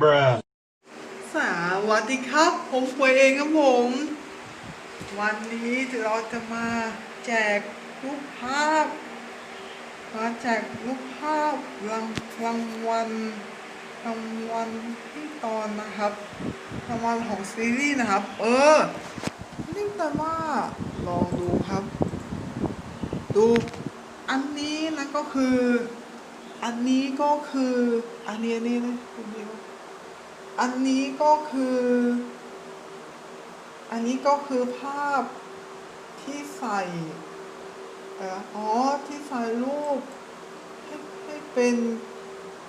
bruh, สวัสดีครับ ผมป่วยเองครับผม วันนี้เราจะมาแจกรูปภาพ มาแจกรูปภาพรางรางวัลรางวัลที่ตอนนะครับรางวัลของซีรีส์นะครับ เออนี่แต่ว่าลองดูครับ ดูอันนี้นะก็คือ อันนี้ก็คือ อันนี้อันนี้นะคุณเดียว อันนี้ก็คือ อันนี้ก็คือภาพที่ใส่เอ่ออ๋อที่ใส่รูปให้ให้เป็น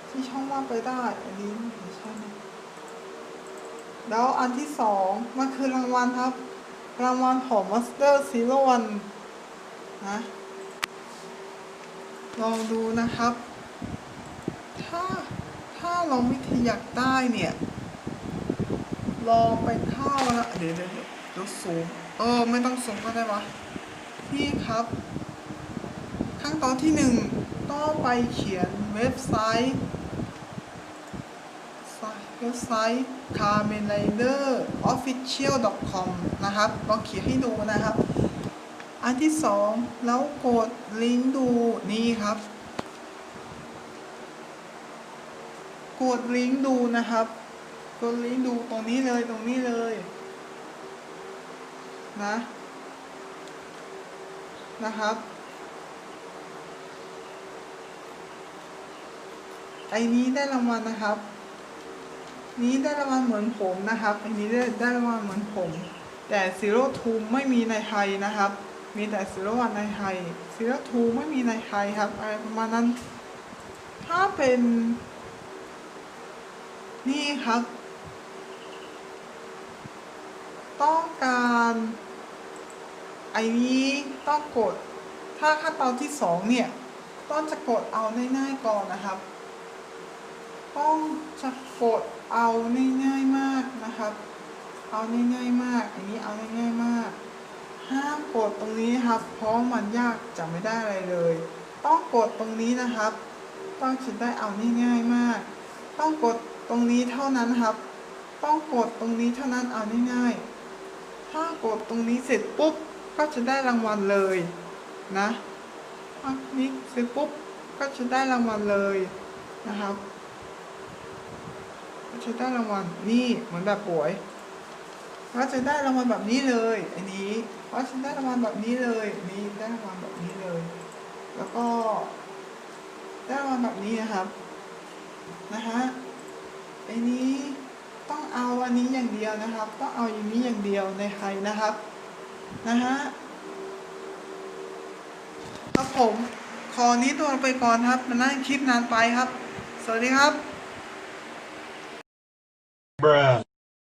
ที่ช่องว่างไปได้ อันนี้ไม่ใช่นะแล้วอันที่สองมันคือรางวัลครับ รางวัลของ Master Zero One นะลองดูนะครับ ถ้าถ้าเราไม่อยากได้เนี่ย ลองไปเข้าล้วเดี๋ยวเดี๋ยวเดี๋ยวสูงเออ ไม่ต้องสูงก็ได้วะนี่ครับ ขั้นตอนที่หนึ่งต้องไปเขียนเว็บไซต์เว็บไซต์ c a r m e n r i d e r official com นะครับลองเขียนให้ดูนะครับ อันที่สองแล้วกดลิงก์ดูนี่ครับ กดลิงก์ดูนะครับ กดลิงก์ดูตรงนี้เลยตรงนี้เลย นะ นะครับไอ้นี้ได้รางวัลนะครับ นี้ได้รางวัลเหมือนผมนะครับไอ้นี้ได้ได้รางวัลเหมือนผม แต่ Zero Two ไม่มีในไทยนะครับ มีแต่ Zero One ในไทย Zero Two ไม่มีในไทยครับอะไรประมาณนั้น ถ้าเป็น นี่ครับ ต้องการไอ้นี้ต้องกด ถ้าขั้นตอนที่สองเนี่ย ต้องจะกดเอาง่ายๆก่อนนะครับ ต้องจะกดเอาง่ายๆมากนะครับ เอาง่ายๆมาก อันนี้เอาง่ายๆมาก ห้ามกดตรงนี้ครับ เพราะมันยากจะไม่ได้อะไรเลย ต้องกดตรงนี้นะครับ ต้องจะได้เอาง่ายๆมาก ต้องกดตรงนี้เท่านั้นครับ ต้องกดตรงนี้เท่านั้นเอาง่ายๆ กดตรงนี้เสร็จปุ๊บ ก็จะได้รางวัลเลยนะถ้านี้เสร็จปุ๊บ ก็จะได้รางวัลเลยนะครับก็จะได้รางวัลนี่เหมือนแบบป่วยก็จะได้รางวัลแบบนี้เลยอันนี้ก็จะได้รางวัลแบบนี้เลยนนี้ได้รางวัลแบบนี้เลย แล้วก็ได้รางวัลแบบนี้นะครับนะฮะไอ้นี้ ต้องเอาอันนี้อย่างเดียวนะครับ ต้องเอาอย่างนี้อย่างเดียวในไทยนะครับนะฮะครับผมขอนี้ตัวไปก่อนครับมันนั่งคลิปนานไปครับ สวัสดีครับ bruh.